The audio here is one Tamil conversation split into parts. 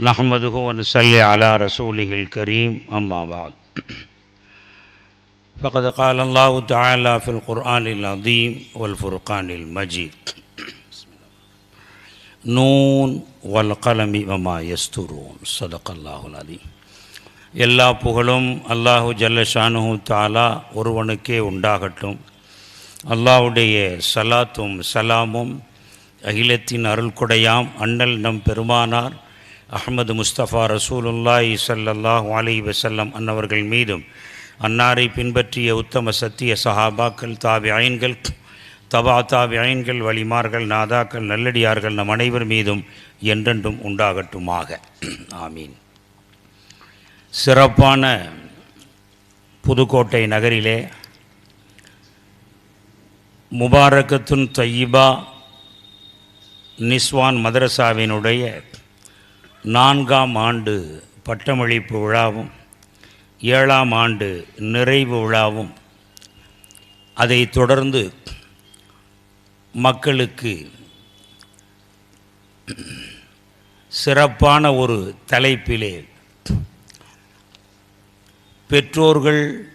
نحمده ونصلي على رسوله الكريم أما بعد فقد قال الله تعالى في القرآن العظيم والفرقان المجيد நூன் வல் கலமி வமா யஸ்துரூன் சதக் அல்லாஹுல் அலீம் எல்லா புகழும் அல்லாஹு ஜல்லஷானு தாலா ஒருவனுக்கே உண்டாகட்டும் அல்லாஹுடைய சலாத்தும் சலாமும் அகிலத்தின் அருள்கொடையாம் அண்ணல் நம் பெருமானார் அஹ்மது முஸ்தபா ரசூலுல்லாய் ஸல்லல்லாஹு அலி வசல்லம் அன்னவர்கள் மீதும் அன்னாரை பின்பற்றிய உத்தம சத்திய சஹாபாக்கள் தாவி அயன்கள் தபா தாவி அயன்கள் வழிமார்கள் நாதாக்கள் நல்லடியார்கள் நம் அனைவர் மீதும் என்றென்றும் உண்டாகட்டுமாக. ஆமீன். சிறப்பான புதுக்கோட்டை நகரிலே முபாரக்கத்துன் தையிபா நிஸ்வான் மதரசாவினுடைய நான்காம் ஆண்டு பட்டமளிப்பு விழாவும் ஏழாம் ஆண்டு நிறைவு விழாவும். அதைத் தொடர்ந்து மக்களுக்கு சிறப்பான ஒரு தலைப்பிலே பெற்றோர்கள்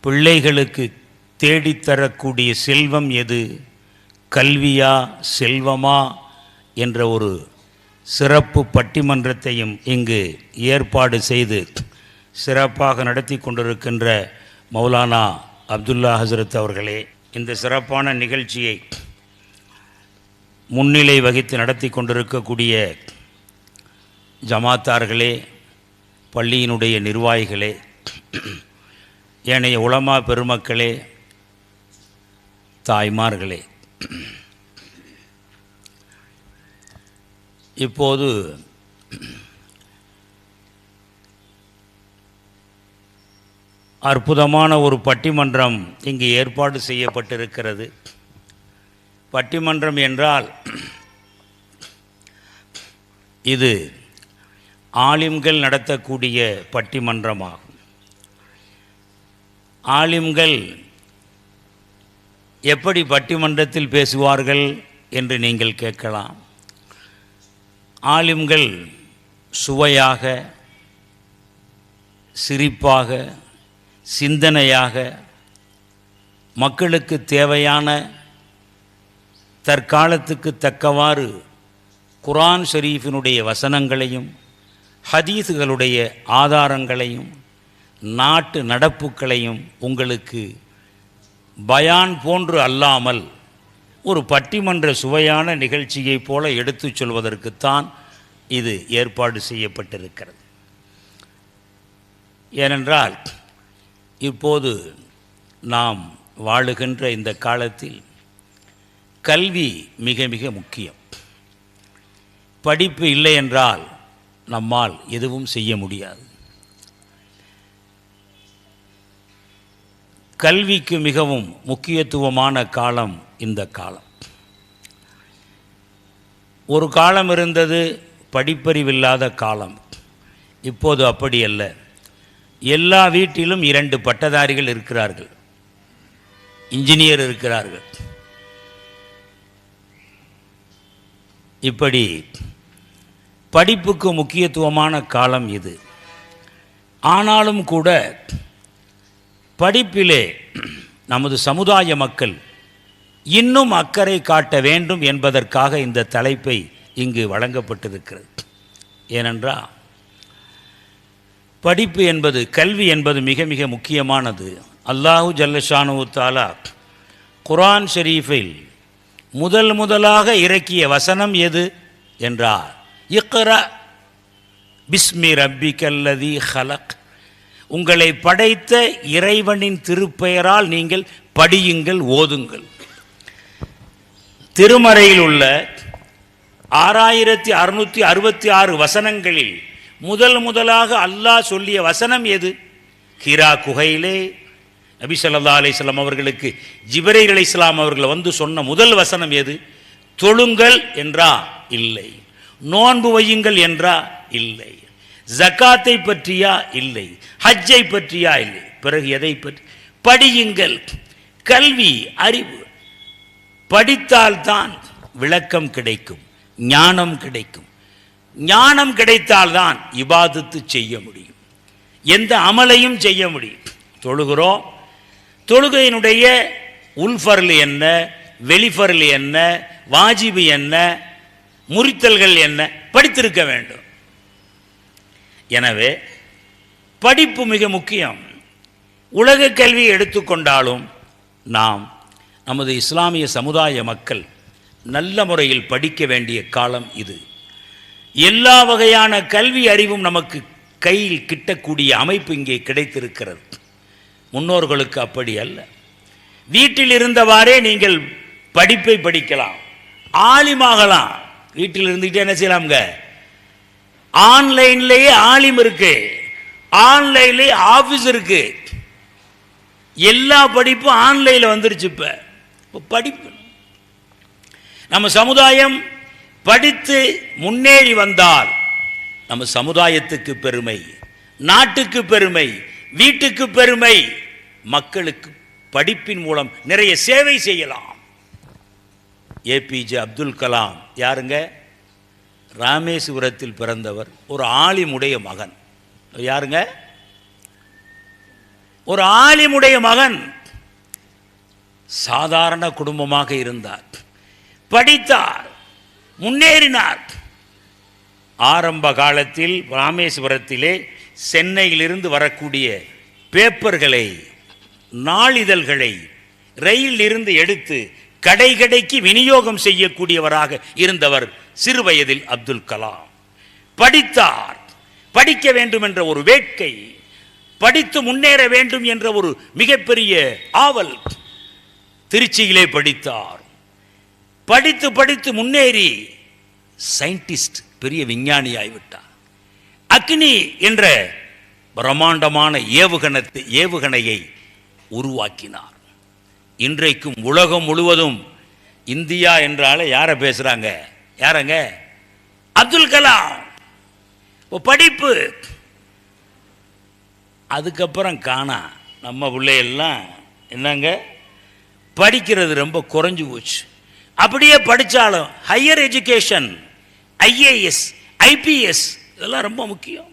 பிள்ளைகளுக்கு தேடித்தரக்கூடிய செல்வம் எது? கல்வியா செல்வமா? என்ற ஒரு சிறப்பு பட்டிமன்றத்தையும் இங்கு ஏற்பாடு செய்து சிறப்பாக நடத்தி கொண்டிருக்கின்ற மௌலானா அப்துல்லா ஹசரத் அவர்களே இந்த சிறப்பான நிகழ்ச்சியை முன்னிலை வகித்து நடத்தி கொண்டிருக்கக்கூடிய ஜமாத்தார்களே பள்ளியினுடைய நிர்வாகிகளே ஏனைய உளமா பெருமக்களே தாய்மார்களே இப்போது அற்புதமான ஒரு பட்டிமன்றம் இங்கு ஏற்பாடு செய்யப்பட்டிருக்கிறது. பட்டிமன்றம் என்றால் இது ஆலிம்கள் நடத்தக்கூடிய பட்டிமன்றமாகும். ஆலிம்கள் எப்படி பட்டிமன்றத்தில் பேசுவார்கள் என்று நீங்கள் கேட்கலாம். ஆலிம்கள் சுவையாக சிரிப்பாக சிந்தனையாக மக்களுக்கு தேவையான தற்காலத்துக்கு தக்கவாறு குரான் ஷரீஃபினுடைய வசனங்களையும் ஹதீஸுகளுடைய ஆதாரங்களையும் நாட்டு நடப்புகளையும் உங்களுக்கு பயான் போன்று அல்லாமல் ஒரு பட்டிமன்ற சுவையான நிகழ்ச்சியைப் போல எடுத்துச் சொல்வதற்குத்தான் இது ஏற்பாடு செய்யப்பட்டிருக்கிறது. ஏனென்றால் இப்போது நாம் வாழுகின்ற இந்த காலத்தில் கல்வி மிக மிக முக்கியம். படிப்பு இல்லை என்றால் நம்மால் எதுவும் செய்ய முடியாது. கல்விக்கு மிகவும் முக்கியத்துவமான காலம் இந்த காலம். ஒரு காலம் இருந்தது படிப்பறிவில்லாத காலம். இப்போது அப்படி அல்ல. எல்லா வீட்டிலும் இரண்டு பட்டதாரிகள் இருக்கிறார்கள். இன்ஜினியர் இருக்கிறார்கள். இப்படி படிப்புக்கு முக்கியத்துவமான காலம் இது. ஆனாலும் கூட படிப்பிலே நமது சமுதாய மக்கள் இன்னும் அக்கறை காட்ட வேண்டும் என்பதற்காக இந்த தலைப்பை இங்கு வழங்கப்பட்டிருக்கிறது. ஏனென்றால் படிப்பு என்பது கல்வி என்பது மிக மிக முக்கியமானது. அல்லாஹு ஜல்லஷானு தாலா குரான் ஷெரீஃபில் முதல் முதலாக இறக்கிய வசனம் எது என்றார் இக்ரா பிஸ்மி ரப்பி கல்லதி ஹலக். உங்களை படைத்த இறைவனின் திருப்பெயரால் நீங்கள் படியுங்கள் ஓதுங்கள். திருமறையில் உள்ள ஆறாயிரத்தி அறுநூற்றி அறுபத்தி ஆறு வசனங்களில் முதல் முதலாக அல்லாஹ் சொல்லிய வசனம் எது? ஹீரா குகையிலே நபி ஸல்லல்லாஹு அலைஹி அவர்களுக்கு ஜிப்ரீல் அலைஹிஸ்ஸலாம் அவர்கள் வந்து சொன்ன முதல் வசனம் எது? தொழுங்கள் என்றா இல்லை. நோன்பு வையுங்கள் என்றா இல்லை. ஜக்காத்தை பற்றியா? இல்லை. ஹஜ்ஜை பற்றியா? இல்லை. பிறகு எதை பற்றி? படியுங்கள். கல்வி அறிவு. படித்தால்தான் விளக்கம் கிடைக்கும். ஞானம் கிடைக்கும். ஞானம் கிடைத்தால்தான் இபாதத்து செய்ய முடியும். எந்த அமலையும் செய்ய முடியும். தொழுகிறோம். தொழுகையினுடைய உள்ஃபர்ல் என்ன? வெளிஃபர்ல் என்ன? வாஜிபு என்ன? முறித்தல்கள் என்ன? படித்திருக்க வேண்டும். எனவே படிப்பு மிக முக்கியம். உலக கல்வி எடுத்துக்கொண்டாலும் நாம் நமது இஸ்லாமிய சமுதாய மக்கள் நல்ல முறையில் படிக்க வேண்டிய காலம் இது. எல்லா வகையான கல்வி அறிவும் நமக்கு கையில் கிட்டக்கூடிய அமைப்பு இங்கே கிடைத்திருக்கிறது. முன்னோர்களுக்கு அப்படி அல்ல. வீட்டில் இருந்தவாறே நீங்கள் படிப்பை படிக்கலாம். ஆலிமாகலாம். வீட்டில் இருந்துக்கிட்டே என்ன செய்யலாம்ங்க? ஆன்லைன்லேயே ஆலிம் இருக்கு. ஆன்லைன்லேயே ஆஃபீஸ் இருக்கு. எல்லா படிப்பும் ஆன்லைனில் வந்துருச்சு இப்போ. இப்போ படிப்பு. நம்ம சமுதாயம் படித்து முன்னேறி வந்தால் நம்ம சமுதாயத்துக்கு பெருமை நாட்டுக்கு பெருமை வீட்டுக்கு பெருமை மக்களுக்கு படிப்பின் மூலம் நிறைய சேவை செய்யலாம். ஏபிஜே அப்துல் கலாம் யாருங்க? ராமேஸ்வரத்தில் பிறந்தவர் ஒரு ஆலிமுடைய மகன். யாருங்க? ஒரு ஆலிமுடைய மகன். சாதாரண குடும்பமாக இருந்தார். படித்தார். முன்னேறினார். ஆரம்ப காலத்தில் ராமேஸ்வரத்திலே சென்னையிலிருந்து வரக்கூடிய பேப்பர்களை நாளிதழ்களை ரயிலில் இருந்து எடுத்து கடை கடைக்கு விநியோகம் செய்யக்கூடியவராக இருந்தவர் சிறுவயதில் அப்துல் கலாம். படித்தார். படிக்க வேண்டும் என்ற ஒரு வேட்கை படித்து முன்னேற வேண்டும் என்ற ஒரு மிகப்பெரிய ஆவல் திருச்சியிலே படித்தார். படித்து படித்து முன்னேறி சயின்டிஸ்ட் பெரிய விஞ்ஞானி ஆகிவிட்டார் அக்னி என்ற பிரம்மாண்டமான ஏவுகணத்தை ஏவுகணையை உருவாக்கினார். இன்றைக்கும் உலகம் முழுவதும் இந்தியா என்றாலே யாரை பேசுகிறாங்க யாரங்க? அப்துல் கலாம். இப்போ படிப்பு. அதுக்கப்புறம் காணா. நம்ம பிள்ளையெல்லாம் என்னங்க? படிக்கிறது ரொம்ப குறைஞ்சு போச்சு. அப்படியே படித்தாலும் ஹையர் எஜுகேஷன் ஐஏஎஸ் ஐபிஎஸ் இதெல்லாம் ரொம்ப முக்கியம்.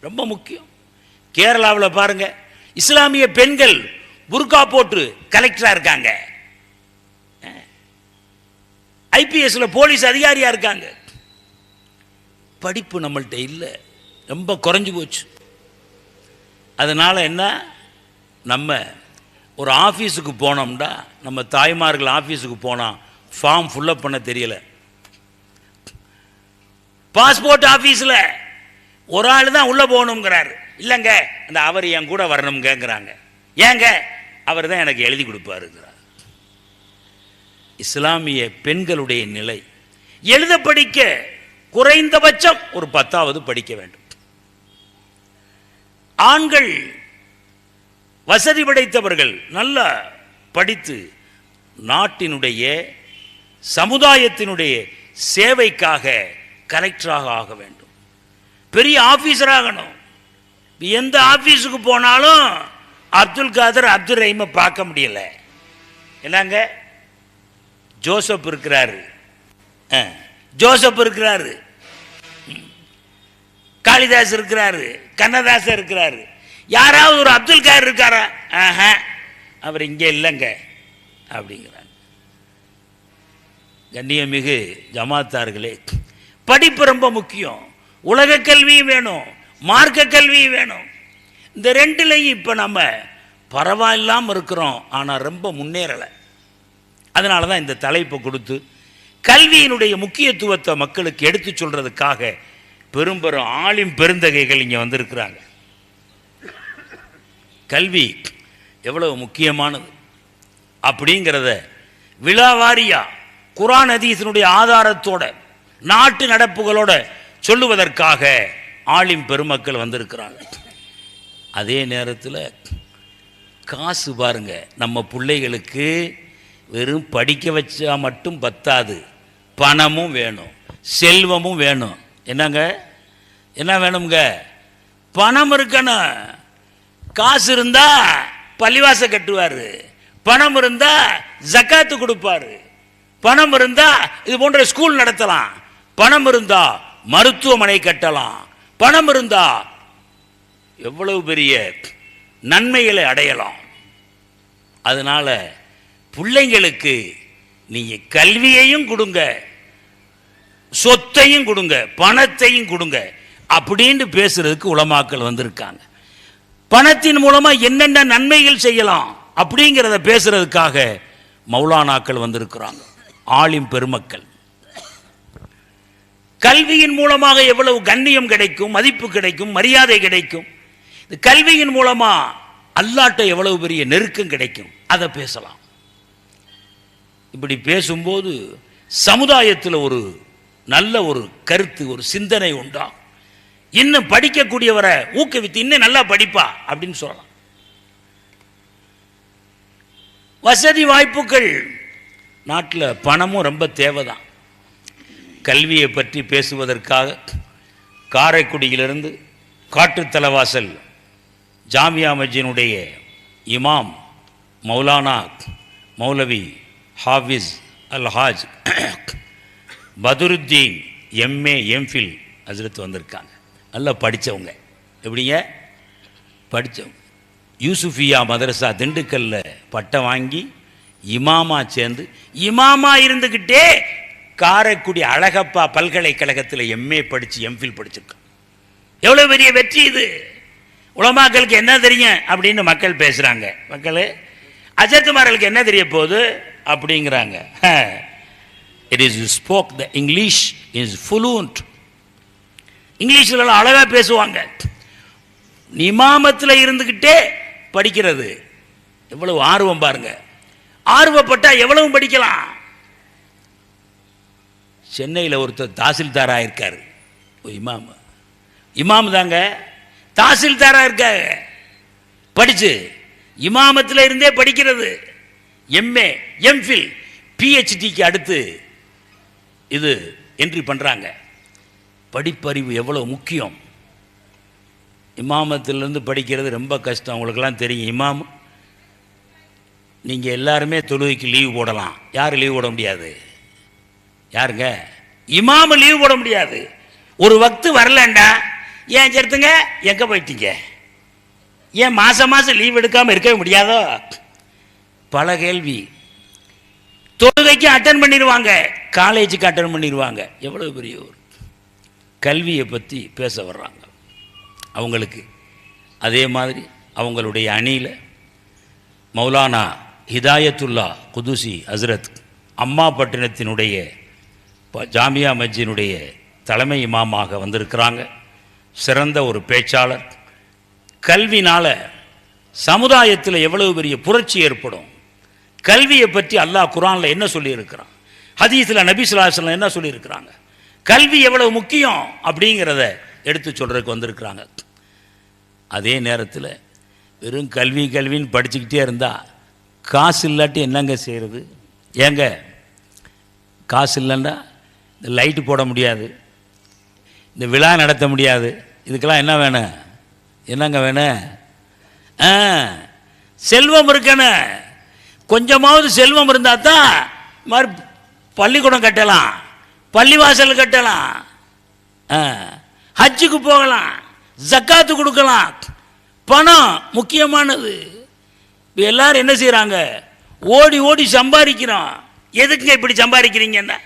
ரொம்ப முக்கியம். கேரளாவில் பாருங்க இஸ்லாமிய பெண்கள் புர்கா போட்டு கலெக்டராக இருக்காங்க. ஐபிஎஸ்ல போலீஸ் அதிகாரியா இருக்காங்க. படிப்பு நம்மள்ட்ட இல்லை. ரொம்ப குறைஞ்சு போச்சு. அதனால என்ன? நம்ம ஒரு ஆஃபீஸுக்கு போனோம்னா நம்ம தாய்மார்கள் ஆஃபீஸுக்கு போனால் ஃபார்ம் ஃபுல்லப் பண்ண தெரியல. பாஸ்போர்ட் ஆஃபீஸில் ஒரு ஆள் தான் உள்ளே போகணுங்கிறாரு இல்லைங்க அந்த அவர் என் கூட வரணுங்கிறாங்க ஏங்க அவர் தான் எனக்கு எழுதி கொடுப்பாருங்கிறார் இஸ்லாமிய பெண்களுடைய நிலை. எழுத படிக்க குறைந்தபட்சம் ஒரு பத்தாவது படிக்க வேண்டும். ஆண்கள் வசதி படைத்தவர்கள் நல்லா படித்து நாட்டினுடைய சமுதாயத்தினுடைய சேவைக்காக கலெக்டராக ஆக வேண்டும். பெரிய ஆஃபீஸராகணும் ஆகணும் எந்த ஆஃபீஸுக்கு போனாலும் அப்துல் காதர் அப்துல் ரஹீமை பார்க்க முடியல. என்னங்க? ஜோசப் இருக்கிறாரு. ஆ, ஜோசப் இருக்கிறாரு. காளிதாஸ் இருக்கிறாரு. கண்ணதாசன் இருக்கிறாரு. யாராவது ஒரு அப்துல் கார் இருக்காரா? ஆஹா அவர் இங்கே இல்லைங்க. அப்படிங்கிறாங்க. கண்ணியமிகு ஜமாத்தார்களே படிப்பு ரொம்ப முக்கியம். உலக கல்வியும் வேணும். மார்க்க கல்வியும் வேணும். இந்த ரெண்டுலையும் இப்போ நம்ம பரவாயில்லாமல் இருக்கிறோம் ஆனால் ரொம்ப முன்னேறலை. அதனால தான் இந்த தலைப்பை கொடுத்து கல்வியினுடைய முக்கியத்துவத்தை மக்களுக்கு எடுத்து சொல்கிறதுக்காக பெரும்பெரும் ஆளும் பெருந்தகைகள் இங்கே வந்திருக்கிறாங்க. கல்வி எவ்வளவு முக்கியமானது. அப்படிங்கிறத விழாவாரியா குரான் அதீசனுடைய ஆதாரத்தோட நாட்டு நடப்புகளோட சொல்லுவதற்காக ஆளின் பெருமக்கள் வந்திருக்கிறாங்க. அதே நேரத்தில் காசு பாருங்க. நம்ம பிள்ளைகளுக்கு வெறும் படிக்க வச்சா மட்டும் பத்தாது. பணமும் வேணும். செல்வமும் வேணும். என்னங்க? என்ன வேணுங்க பணம் இருக்கணும். காசு இருந்தால் பள்ளிவாச கட்டுவார். பணம் இருந்தால் ஜக்காத்து கொடுப்பாரு. பணம் இருந்தால் இது போன்ற ஸ்கூல் நடத்தலாம். பணம் இருந்தால் மருத்துவமனை கட்டலாம். பணம் இருந்தால் எவ்வளவு பெரிய நன்மைகளை அடையலாம். அதனால பிள்ளைங்களுக்கு நீங்கள் கல்வியையும் கொடுங்க சொத்தையும் கொடுங்க பணத்தையும் கொடுங்க அப்படின்னு பேசுறதுக்கு உலமாக்கள் வந்திருக்காங்க. பணத்தின் மூலமா என்னென்ன நன்மைகள் செய்யலாம் அப்படிங்கிறத பேசுறதுக்காக மௌலானாக்கள் வந்திருக்கிறாங்க. ஆளின் பெருமக்கள். கல்வியின் மூலமாக எவ்வளவு கண்ணியம் கிடைக்கும் மதிப்பு கிடைக்கும் மரியாதை கிடைக்கும். இந்த கல்வியின் மூலமா அல்லாட்ட எவ்வளவு பெரிய நெருக்கம் கிடைக்கும்? அதை பேசலாம். இப்படி பேசும்போது சமுதாயத்தில் ஒரு நல்ல ஒரு கருத்து ஒரு சிந்தனை உண்டாம் இன்னும் படிக்கக்கூடியவரை ஊக்குவித்து இன்னும் நல்லா படிப்பா? அப்படின்னு சொல்லலாம். வசதி வாய்ப்புகள். நாட்டில் பணமும் ரொம்ப தேவைதான். கல்வியை பற்றி பேசுவதற்காக காரைக்குடியிலிருந்து காட்டுத்தலவாசல் ஜாமியா மஸ்ஜினுடைய இமாம் மௌலானா மௌலவி ஹாஃபிஸ் அல் ஹாஜ் பதுருத்தீன் எம்ஏ எம்ஃபில் ஹசரத் வந்திருக்காங்க. நல்லா படித்தவங்க எப்படிங்க? படித்தவங்க யூசுஃபியா மதரசா திண்டுக்கல்ல பட்டம் வாங்கி இமாமா சேர்ந்து இமாமா இருந்துக்கிட்டே காரைக்குடி அழகப்பா பல்கலைக்கழகத்தில் எம்ஏ படித்து எம்ஃபில் படிச்சிருக்கான். எவ்வளோ பெரிய வெற்றி இது? உலமாக்களுக்கு என்ன தெரியும் அப்படின்னு மக்கள் பேசுகிறாங்க மக்கள் அஜத்துமார்களுக்கு என்ன தெரிய போகுது? அப்படிங்கிறாங்க. It is spoke the English is fluent இங்கிலீஷில் அழகாக பேசுவாங்க. நிமாமத்தில் இருந்துக்கிட்டே படிக்கிறது. எவ்வளவு ஆர்வம் பாருங்க. ஆர்வப்பட்டால் எவ்வளவு படிக்கலாம்? சென்னையில் ஒருத்தர் தாசில்தாராக இருக்கார். இமாம். இமாம் தாங்க தாசில்தாராக இருக்காங்க படிச்சு. இமாமத்தில் இருந்தே படிக்கிறது. எம்ஏ எம்ஃபில் பிஹெச்டிக்கு அடுத்து இது என்ட்ரி பண்ணுறாங்க படிப்பறிவு எவ்வளோ முக்கியம்? இமாமத்திலேருந்து படிக்கிறது ரொம்ப கஷ்டம். உங்களுக்கெல்லாம் தெரியும். இமாம் நீங்கள் எல்லாருமே தொழுகைக்கு லீவ் போடலாம். யார் லீவ் போட முடியாது? யாருங்க? இமாம லீவ் போட முடியாது. ஒரு வக்து வரலண்டா. ஏன் சேர்த்துங்க? எங்கே போயிட்டீங்க? ஏன் மாதம் மாதம் லீவ் எடுக்காமல் இருக்கவே முடியாதோ? பல கேள்வி. தொழுகைக்கு அட்டன் பண்ணிடுவாங்க காலேஜுக்கு அட்டன் பண்ணிடுவாங்க எவ்வளோ பெரிய ஒரு கல்வியை பற்றி பேச வர்றாங்க. அவங்களுக்கு அதே மாதிரி அவங்களுடைய அணியில் மௌலானா ஹிதாயத்துல்லா குதுசி ஹசரத் அம்மா பட்டினத்தினுடைய ப- ஜாமியா மஸ்ஜினுடைய தலைமை இமாமாக வந்திருக்கிறாங்க. சிறந்த ஒரு பேச்சாளர். கல்வினால் சமுதாயத்தில் எவ்வளவு பெரிய புரட்சி ஏற்படும். கல்வியை பற்றி அல்லாஹ் குரானில் என்ன சொல்லியிருக்கிறான்? ஹதீஸில் நபி ஸல்லல்லாஹு என்ன சொல்லியிருக்கிறாங்க? கல்வி எவ்வளவு முக்கியம் அப்படிங்கிறத எடுத்து சொல்கிறதுக்கு வந்திருக்கிறாங்க. அதே நேரத்தில் வெறும் கல்வி கல்வின்னு படிச்சுக்கிட்டே இருந்தால் காசு இல்லாட்டி என்னங்க செய்கிறது ஏங்க? காசு இல்லைன்னா இந்த லைட்டு போட முடியாது. இந்த விழா நடத்த முடியாது. இதுக்கெல்லாம் என்ன வேணும்? என்னங்க வேணும்? ஆ செல்வம் இருக்கணும் கொஞ்சமாவது செல்வம் இருந்தால் தான் மாதிரி பள்ளிக்கூடம் கட்டலாம். பள்ளிவாசல் கட்டலாம். ஆ, ஹஜ்ஜுக்கு போகலாம். ஜக்காத்து கொடுக்கலாம். பணம் முக்கியமானது. இப்போ எல்லாரும் என்ன செய்கிறாங்க ஓடி ஓடி சம்பாதிக்கிறோம். எதுக்குங்க இப்படி சம்பாதிக்கிறீங்கன்னா?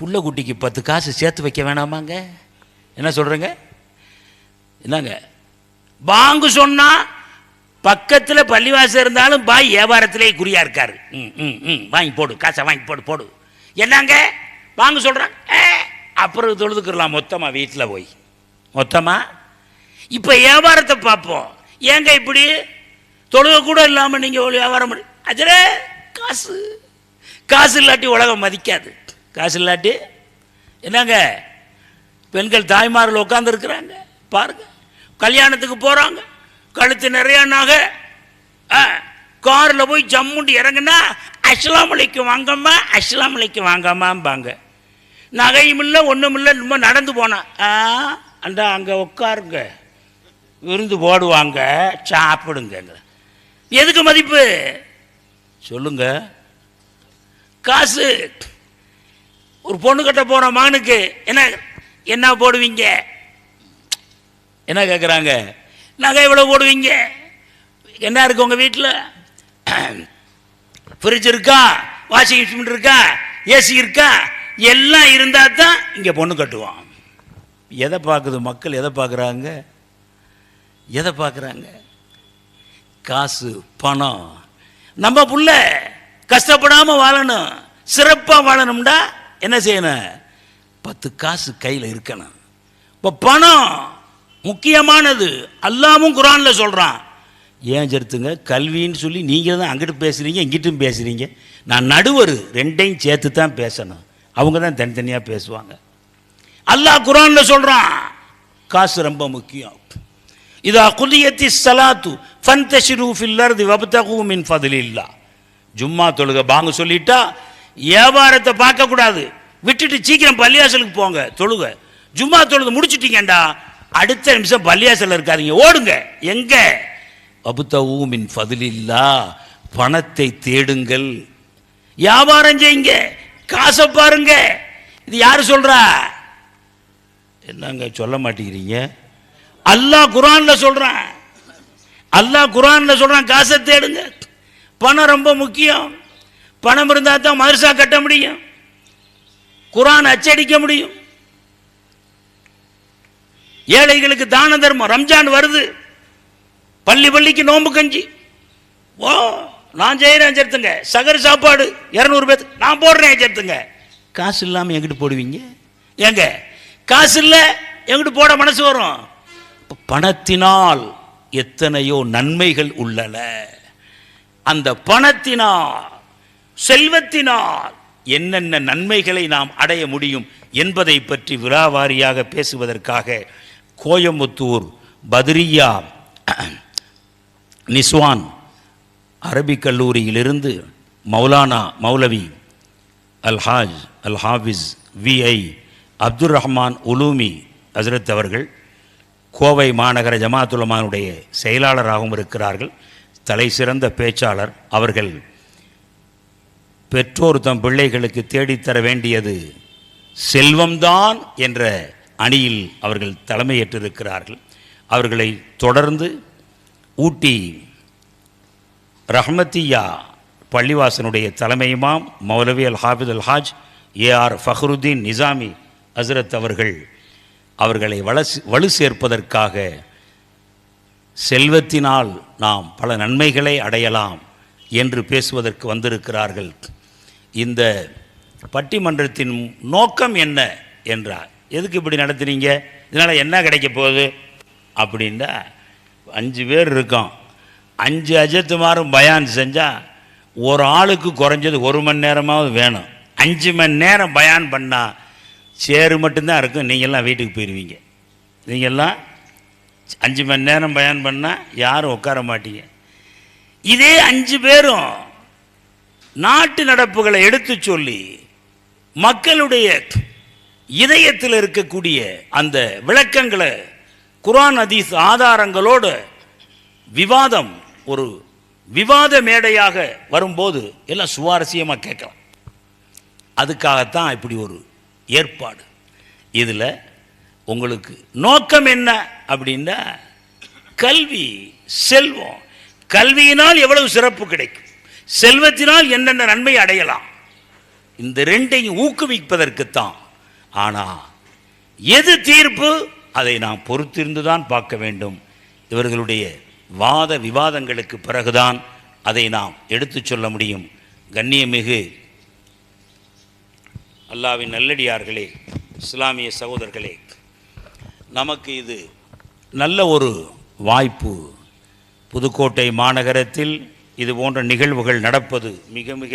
புள்ள குட்டிக்கு பத்து காசு சேர்த்து வைக்க வேணாமாங்க. என்ன சொல்கிறேங்க என்னங்க? பாங்கு சொன்னா பக்கத்தில் பள்ளிவாசல் இருந்தாலும் பாய் வியாபாரத்திலே குறியா இருக்காரு. ம் ம் ம். வாங்கி போடு காசை வாங்கி போடு போடு. என்னங்க? வாங்க சொல்கிறாங்க ஏ அப்புறம் தொழுதுக்கிறலாம் மொத்தமாக வீட்டில் போய். மொத்தமாக இப்போ வியாபாரத்தை பார்ப்போம். ஏங்க இப்படி? தொழுக கூட இல்லாமல் நீங்கள் ஒரு வியாபாரம் அதில் காசு. காசு இல்லாட்டி உலகம் மதிக்காது. காசு இல்லாட்டி என்னங்க? பெண்கள் தாய்மார்கள் உட்காந்துருக்குறாங்க பாருங்க. கல்யாணத்துக்கு போகிறாங்க கழுத்து நிறையா நகை. காரில் போய் ஜம்முண்டு இறங்குனா அஸ்லாமலைக்கு வாங்கம்மா அஸ்லாமலைக்கு அலைக்கும் வாங்கம்மாம்பாங்க. நகையும் இல்லை ஒன்றும் இல்லை ரொம்ப நடந்து போனான் ஆ அந்த அங்கே உட்காருங்க. விருந்து போடுவாங்க. சாப்பிடுங்க. எதுக்கு மதிப்பு? சொல்லுங்க. காசு. ஒரு பொண்ணு கட்ட போகிற மகனுக்கு என்ன என்ன போடுவீங்க? என்ன கேட்குறாங்க நகை எவ்வளோ போடுவீங்க? என்ன இருக்கு உங்கள் வீட்டில் ஃப்ரிட்ஜ் இருக்கா? வாஷிங் மிஷின் இருக்கா? ஏசி இருக்கா? எல்லாம் இருந்தால் தான் இங்கே பொண்ணு கட்டுவான். எதை பார்க்குது மக்கள்? எதை பார்க்குறாங்க எதை பார்க்குறாங்க காசு பணம். நம்ம புள்ள கஷ்டப்படாமல் வாழணும். சிறப்பாக வாழணும்டா. என்ன செய்யணும்? பத்து காசு கையில் இருக்கணும். இப்போ பணம் முக்கியமானது. அல்லாமும் குரானில் சொல்கிறான் ஏன் சேர்த்துங்க கல்வின்னு சொல்லி நீங்கள் தான் அங்கிட்டு பேசுகிறீங்க இங்கிட்டும் பேசுகிறீங்க நான் நடுவர் ரெண்டையும் சேர்த்து தான் பேசணும். அவங்க தான் தனித்தனியாக பேசுவாங்க. அல்லாஹ் குரானில் சொல்கிறான் காசு ரொம்ப முக்கியம். இதா குதியத்தி சலாத்து ஃபன் தஷிரு ஃபில்லர்தி வபத்தகு மின் ஃபதிலில்லா ஜும்மா தொழுக பாங்க சொல்லிட்டா வியாபாரத்தை பார்க்கக்கூடாது. விட்டுட்டு சீக்கிரம் பள்ளியாசலுக்கு போங்க தொழுக. ஜும்மா தொழுது முடிச்சிட்டீங்கடா அடுத்த நிமிஷம் பள்ளியாசலில் இருக்காதீங்க. ஓடுங்க. எங்க? வபுத்தகு மின் ஃபதிலில்லா பணத்தை தேடுங்கள். வியாபாரம் செய்யுங்க. காசை பாருங்க. இது யார் சொல்றா? என்னங்க சொல்ல மாட்டேங்கிறீங்க? அல்லாஹ் குரான்ல சொல்றான். அல்லாஹ் குரான்ல சொல்றான் காசை தேடுங்க. பணம் ரொம்ப முக்கியம். பணம் இருந்தால் தான் மதரசா கட்ட முடியும். குரான் அச்சடிக்க முடியும். ஏழைகளுக்கு தான தர்மம் ரம்ஜான் வருது. பள்ளி பள்ளிக்கு நோம்பு கஞ்சி. ஓ நான் செய்கிறேன் சேர்த்துங்க. சகர் சாப்பாடு இரநூறு பேர்த்து நான் போடுறேன் சேர்த்துங்க. காசு இல்லாமல் எங்கிட்டு போடுவீங்க? ஏங்க காசு இல்லை எங்கிட்டு போட மனசு வரும்? பணத்தினால் எத்தனையோ நன்மைகள் உள்ளன. அந்த பணத்தினால் செல்வத்தினால் என்னென்ன நன்மைகளை நாம் அடைய முடியும் என்பதை பற்றி விழாவாரியாக பேசுவதற்காக கோயம்புத்தூர் பத்ரியா நிஸ்வான் அரபிக் கல்லூரியிலிருந்து மௌலானா மௌலவி அல்ஹாஜ் அல் ஹாஃபிஸ் விஐ அப்துல் ரஹ்மான் உலூமி ஹசரத் அவர்கள் கோவை மாநகர ஜமாத்துலமானுடைய செயலாளராகவும் இருக்கிறார்கள். தலை சிறந்த பேச்சாளர் அவர்கள். பெற்றோர் தம் பிள்ளைகளுக்கு தேடித்தர வேண்டியது செல்வம்தான் என்ற அணியில் அவர்கள் தலைமையேற்றிருக்கிறார்கள். அவர்களை தொடர்ந்து ஊட்டி ரஹ்மத்தியா பள்ளிவாசனுடைய தலைமையுமாம் மௌலவி அல் ஹாஃபித் அல் ஹாஜ் ஏஆர் ஃபஹ்ருதீன் நிசாமி ஹசரத் அவர்கள் அவர்களை வளசு வலு சேர்ப்பதற்காக செல்வத்தினால் நாம் பல நன்மைகளை அடையலாம். என்று பேசுவதற்கு வந்திருக்கிறார்கள். இந்த பட்டிமன்றத்தின் நோக்கம் என்ன என்றார். எதுக்கு இப்படி நடத்துனீங்க இதனால் என்ன கிடைக்க போகுது? அப்படின்னா அஞ்சு பேர் இருக்கோம். அஞ்சு அஜத்துமாரும் பயான் செஞ்சால் ஒரு ஆளுக்கு குறைஞ்சது ஒரு மணி நேரமாவது வேணும். அஞ்சு மணி நேரம் பயான் பண்ணால் சேரு மட்டும்தான் இருக்கும். நீங்கள்லாம் வீட்டுக்கு போயிடுவீங்க நீங்கள்லாம் அஞ்சு மணி நேரம் பயன் பண்ணால் யாரும் உட்கார மாட்டீங்க. இதே அஞ்சு பேரும் நாட்டு நடப்புகளை எடுத்து சொல்லி மக்களுடைய இதயத்தில் இருக்கக்கூடிய அந்த விளக்கங்களை குரான் அதீஸ் ஆதாரங்களோடு விவாதம் ஒரு விவாத மேடையாக வரும்போது எல்லாம் சுவாரஸ்யமாக கேட்கலாம். அதுக்காகத்தான் இப்படி ஒரு ஏற்பாடு. இதில் உங்களுக்கு நோக்கம் என்ன அப்படின்னா கல்வி செல்வம் கல்வியினால் எவ்வளவு சிறப்பு கிடைக்கும்? செல்வத்தினால் என்னென்ன நன்மை அடையலாம்? இந்த ரெண்டையும் ஊக்குவிப்பதற்குத்தான். ஆனால் எது தீர்ப்பு? அதை நாம் பொறுத்திருந்துதான் பார்க்க வேண்டும். இவர்களுடைய வாத விவாதங்களுக்கு பிறகுதான் அதை நாம் எடுத்துச் சொல்ல முடியும். கண்ணியமிகு அல்லாவின் நல்லடியார்களே இஸ்லாமிய சகோதரர்களே நமக்கு இது நல்ல ஒரு வாய்ப்பு புதுக்கோட்டை மாநகரத்தில் இது போன்ற நிகழ்வுகள் நடப்பது மிக மிக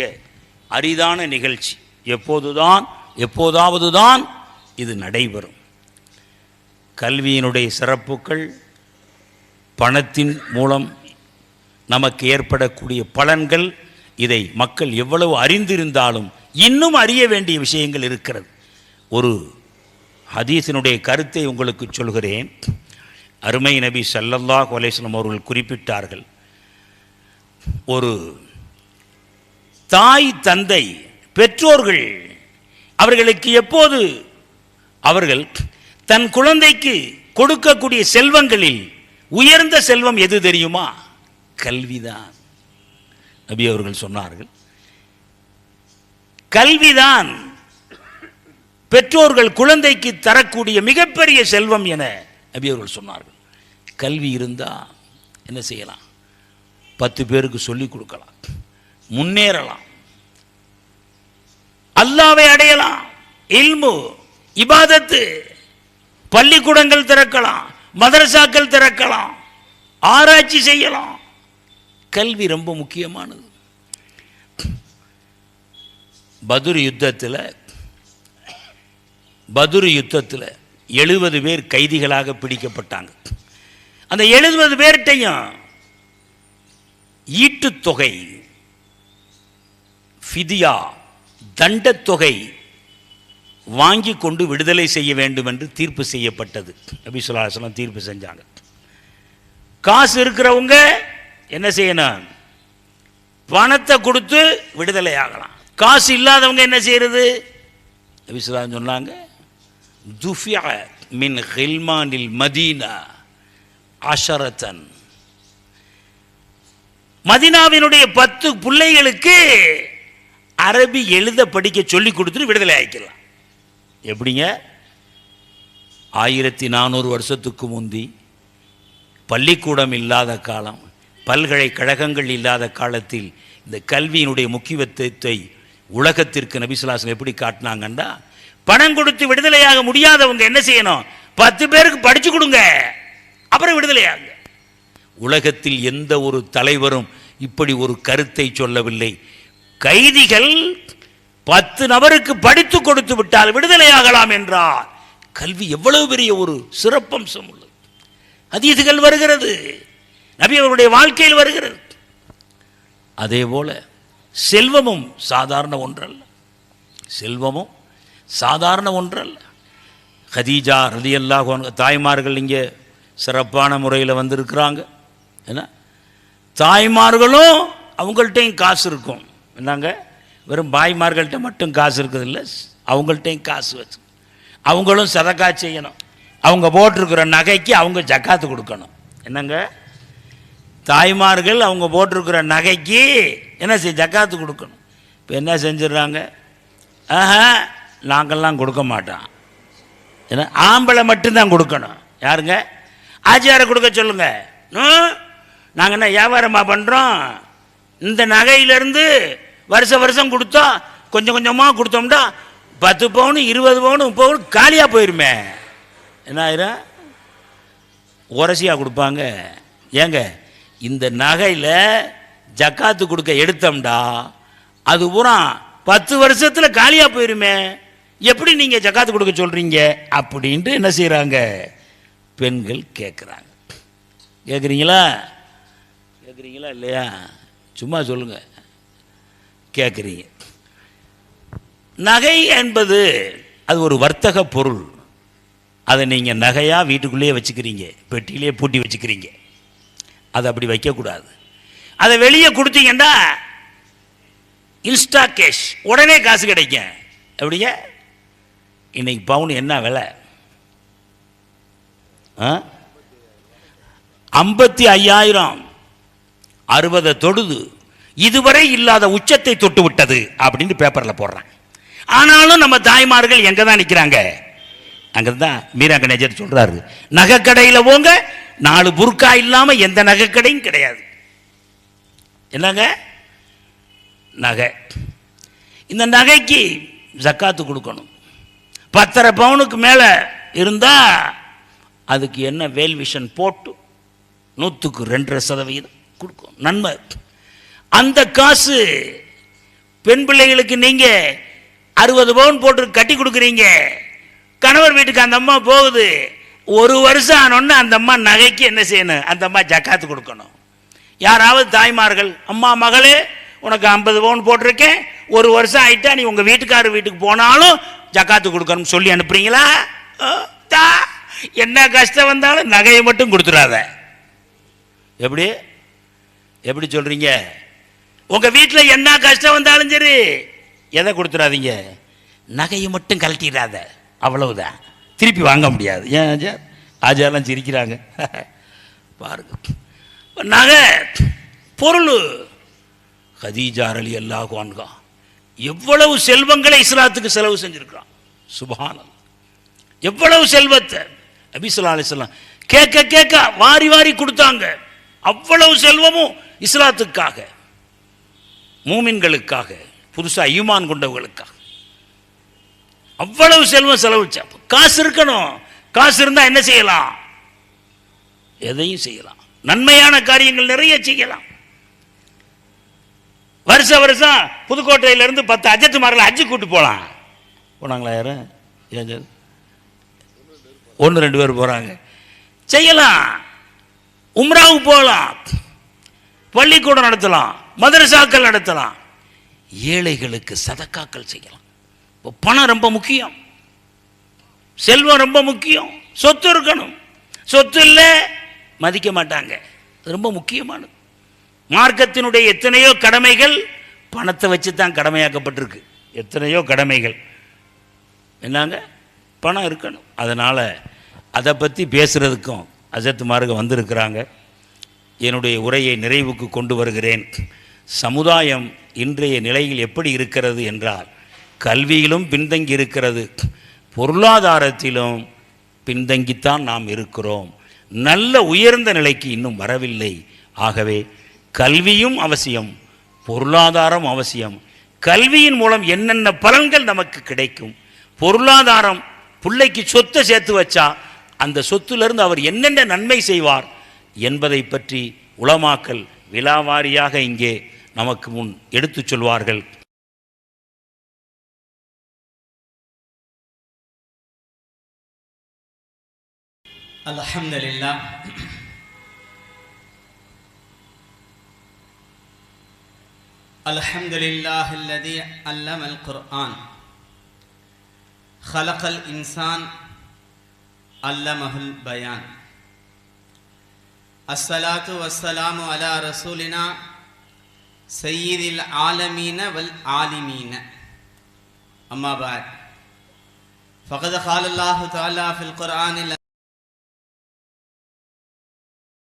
அரிதான நிகழ்ச்சி. எப்போதுதான் எப்போதாவது தான் இது நடைபெறும். கல்வியினுடைய சிறப்புகள் பணத்தின் மூலம் நமக்கு ஏற்படக்கூடிய பலன்கள் இதை மக்கள் எவ்வளவு அறிந்திருந்தாலும் இன்னும் அறிய வேண்டிய விஷயங்கள் இருக்கிறது. ஒரு ஹதீஸினுடைய கருத்தை உங்களுக்கு சொல்கிறேன். அருமை நபி ஸல்லல்லாஹு அலைஹி அவர்கள் குறிப்பிட்டார்கள். ஒரு தாய் தந்தை பெற்றோர்கள் அவர்களுக்கு எப்போது அவர்கள் தன் குழந்தைக்கு கொடுக்கக்கூடிய செல்வங்களில் உயர்ந்த செல்வம் எது தெரியுமா? கல்விதான். நபி அவர்கள் சொன்னார்கள். கல்விதான் பெற்றோர்கள் குழந்தைக்கு தரக்கூடிய மிகப்பெரிய செல்வம் என நபி அவர்கள் சொன்னார்கள். கல்வி இருந்தா என்ன செய்யலாம்? பத்து பேருக்கு சொல்லிக் கொடுக்கலாம். முன்னேறலாம். அல்லாவை அடையலாம். இல்மு இபாதத்து பள்ளிக்கூடங்கள் திறக்கலாம் மதரசாக்கள் திறக்கலாம் ஆராய்ச்சி செய்யலாம். கல்வி ரொம்ப முக்கியமானது. பதுர் யுத்தத்தில் பதுர் யுத்தத்தில் எழுபது பேர் கைதிகளாக பிடிக்கப்பட்டாங்க. அந்த எழுபது பேர்கிட்டையும் ஈட்டுத் தொகை ஃபிதியா தண்டத்தொகை வாங்கி கொண்டு விடுதலை செய்ய வேண்டும் என்று தீர்ப்பு செய்யப்பட்டது. நபி ஸல்லல்லாஹு தீர்ப்பு செஞ்சாங்க. காசு இருக்கிறவங்க என்ன செய்யணும்? பணத்தை கொடுத்து விடுதலை ஆகலாம். காசு இல்லாதவங்க என்ன செய்யறது? நபி ஸல்லல்லாஹு சொன்னாங்க துஃபியா மின் ஹில்மானில் மதீனா அஷரத்தன். மதினாவினுடைய பத்து பிள்ளைகளுக்கு அரபி எழுத படிக்க சொல்லி கொடுத்துட்டு விடுதலை ஆயிக்கலாம். எப்படிங்க? ஆயிரத்தி நானூறு வருஷத்துக்கு முந்தி பள்ளிக்கூடம் இல்லாத காலம் பல்கலைக்கழகங்கள் இல்லாத காலத்தில் இந்த கல்வியினுடைய முக்கியத்துவத்தை உலகத்திற்கு நபிசுலாசன் எப்படி காட்டினாங்கன்னா பணம் கொடுத்து விடுதலையாக முடியாதவங்க என்ன செய்யணும்? பத்து பேருக்கு படிச்சு கொடுங்க. அப்புறம் விடுதலையாங்க உலகத்தில் எந்த ஒரு தலைவரும் இப்படி ஒரு கருத்தை சொல்லவில்லை. கைதிகள் பத்து நபருக்கு படித்து கொடுத்து விட்டால் விடுதலையாகலாம் என்றார். கல்வி எவ்வளவு பெரிய ஒரு சிறப்பம்சம் உள்ளது. அதீதுகள் வருகிறது. நபி அவருடைய வாழ்க்கையில் வருகிறது. அதே போல செல்வமும் சாதாரண ஒன்றல்ல. செல்வமும் சாதாரண ஒன்றல்ல. ஹதீஜா ரதியல்லாஹு தாய்மார்கள் இங்கே சிறப்பான முறையில் வந்திருக்கிறாங்க. என்ன? தாய்மார்களும் அவங்கள்ட்டையும் காசு இருக்கும். என்னங்க? வெறும் பாய்மார்கள்ட்ட மட்டும் காசு இருக்குது இல்லை அவங்கள்ட்டையும் காசு வச்சு. அவங்களும் சதக்கா செய்யணும். அவங்க போட்டிருக்கிற நகைக்கு அவங்க ஜக்காத்து கொடுக்கணும். என்னங்க? தாய்மார்கள் அவங்க போட்டிருக்கிற நகைக்கு என்ன செய் ஜக்காத்து கொடுக்கணும். இப்போ என்ன செஞ்சிடுறாங்க? ஆஹா நாங்கள்லாம் கொடுக்க மாட்டோம். ஏன்னா ஆம்பளை மட்டும்தான் கொடுக்கணும். யாருங்க? ஆச்சியாரை கொடுக்க சொல்லுங்க. நாங்கள் என்ன வியாபாரமாக பண்ணுறோம் இந்த நகையிலேருந்து வருஷ வருஷம் கொடுத்தோம் கொஞ்சம் கொஞ்சமாக கொடுத்தோம்னா பத்து பவுன் இருபது பவுன் முப்பது பவுன் காலியாக போயிருமே. என்ன ஆயிரும் உரசியாக கொடுப்பாங்க. ஏங்க இந்த நகையில் ஜக்காத்து கொடுக்க எடுத்தோம்டா அது பூரா பத்து வருஷத்தில் காலியாக போயிருமே. எப்படி நீங்கள் ஜக்காத்து கொடுக்க சொல்கிறீங்க அப்படின்ட்டு என்ன செய்கிறாங்க பெண்கள் கேட்குறாங்க கேட்குறீங்களா கேட்குறீங்களா இல்லையா? சும்மா சொல்லுங்கள் கேட்குறீங்க நகை என்பது அது ஒரு வர்த்தக பொருள். அதை நீங்கள் நகையாக வீட்டுக்குள்ளேயே வச்சுக்கிறீங்க. பெட்டியிலே பூட்டி வச்சுக்கிறீங்க. அதை அப்படி வைக்கக்கூடாது. அதை வெளியே கொடுத்தீங்கன்னா இன்ஸ்டா கேஷ். உடனே காசு கிடைக்கும். எப்படிங்க? இன்னைக்கு பவுன் என்ன விலை? ஐம்பத்தி ஐயாயிரம். அறுபதை தொடுது. இதுவரை இல்லாத உச்சத்தை தொட்டு விட்டது அப்படின்னு பேப்பரில் போடுறான் ஆனாலும் நம்ம தாய்மார்கள் எங்கே தான் நிற்கிறாங்க அங்கே தான் மீரா கணேசர் சொல்கிறாரு நகைக்கடையில் போங்க நாலு புர்கா இல்லாமல் எந்த நகைக்கடையும் கிடையாது. என்னங்க? நகை. இந்த நகைக்கு ஜக்காத்து கொடுக்கணும். பத்தரை பவுனுக்கு மேலே இருந்தால் அதுக்கு என்ன வேல் விஷன் போட்டு நூற்றுக்கு ரெண்டரை சதவீதம் கொடுக்கும். நன்மை அந்த காசு பெண் பிள்ளைகளுக்கு நீங்கள் அறுபது பவுன் போட்டு கட்டி கொடுக்குறீங்க. கணவர் வீட்டுக்கு அந்த அம்மா போகுது. ஒரு வருஷம் ஆனோன்னு அந்த அம்மா நகைக்கு என்ன செய்யணும்? அந்த அம்மா ஜக்காத்து கொடுக்கணும். யாராவது தாய்மார்கள் அம்மா மகளே உனக்கு ஐம்பது பவுன் போட்டிருக்கேன். ஒரு வருஷம் ஆயிட்டா நீ உங்கள் வீட்டுக்காரர் வீட்டுக்கு போனாலும் ஜக்காத்து கொடுக்கணும்னு சொல்லி அனுப்புறீங்களா? தா. என்ன கஷ்டம் வந்தாலும் நகையை மட்டும் கொடுத்துடாத எப்படி? எப்படி சொல்றீங்க? உங்க வீட்டில் என்ன கஷ்டம் வந்தாலும் சரி எதை கொடுத்துடாதீங்க நகையை மட்டும் கழட்டிடாத அவ்வளவுதான். திருப்பி வாங்க முடியாது. ஏன் ஆஜார் ஆஜாலாம் சிரிக்கிறாங்க. பாருங்க. நகை பொருள். ஹதீஜார் அலி அல்லாஹ் எவ்வளவு செல்வங்களை இஸ்லாத்துக்கு செலவு செஞ்சிருக்கிறான். சுபஹானல்லாஹ் எவ்வளவு செல்வத்தை. நபிசுல்லா அலிஸ்லாம் கேட்க கேட்க வாரி வாரி கொடுத்தாங்க. அவ்வளவு செல்வமும் இஸ்லாத்துக்காக மூமின்களுக்காக புதுசா ஈமான் கொண்டவர்களுக்காக. அவ்வளவு செல்வம் செலவிச்சா காசு இருக்கணும். காசு இருந்தா என்ன செய்யலாம்? எதையும் செய்யலாம். நன்மையான காரியங்கள் நிறைய செய்யலாம். வருஷ வருஷம் புதுக்கோட்டையில இருந்து பத்து மாரில் அஜி கூட்டு போகலாம். போனாங்களா யாரும்? ஏன் ஒன்று ரெண்டு பேர் போகிறாங்க செய்யலாம். உம்ராவுக்கு போகலாம். பள்ளிக்கூடம் நடத்தலாம். மதரசாக்கள் நடத்தலாம். ஏழைகளுக்கு சதக்காக்கள் செய்யலாம். இப்போ பணம் ரொம்ப முக்கியம். செல்வம் ரொம்ப முக்கியம். சொத்து இருக்கணும். சொத்து இல்லை மதிக்க மாட்டாங்க. ரொம்ப முக்கியமானது. மார்க்கத்தினுடைய எத்தனையோ கடமைகள் பணத்தை வச்சு தான் கடமையாக்கப்பட்டிருக்கு. எத்தனையோ கடமைகள். என்னங்க? பணம் இருக்கணும். அதனால் அதை பற்றி பேசுகிறதுக்கும் அஜத் வந்திருக்கிறாங்க. என்னுடைய உரையை நிறைவுக்கு கொண்டு வருகிறேன். சமுதாயம் இன்றைய நிலையில் எப்படி இருக்கிறது என்றால் கல்வியிலும் பின்தங்கி இருக்கிறது. பொருளாதாரத்திலும் பின்தங்கித்தான் நாம் இருக்கிறோம். நல்ல உயர்ந்த நிலைக்கு இன்னும் வரவில்லை. ஆகவே கல்வியும் அவசியம் பொருளாதாரம் அவசியம். கல்வியின் மூலம் என்னென்ன பலன்கள் நமக்கு கிடைக்கும்? பொருளாதாரம் பிள்ளைக்கு சொத்தை சேர்த்து வச்சா அந்த சொத்திலிருந்து அவர் என்னென்ன நன்மை செய்வார் என்பதை பற்றி உளமாக்கல் விலாவாரியாக இங்கே நமக்கு முன் எடுத்துச் சொல்வார்கள் الحمد لله الحمد لله الذي علم القرآن خلق الإنسان علمه البيان. الصلاة والسلام على رسولنا سيد العالمين والعالمين. أما بعد فقد قال الله تعالى في القرآن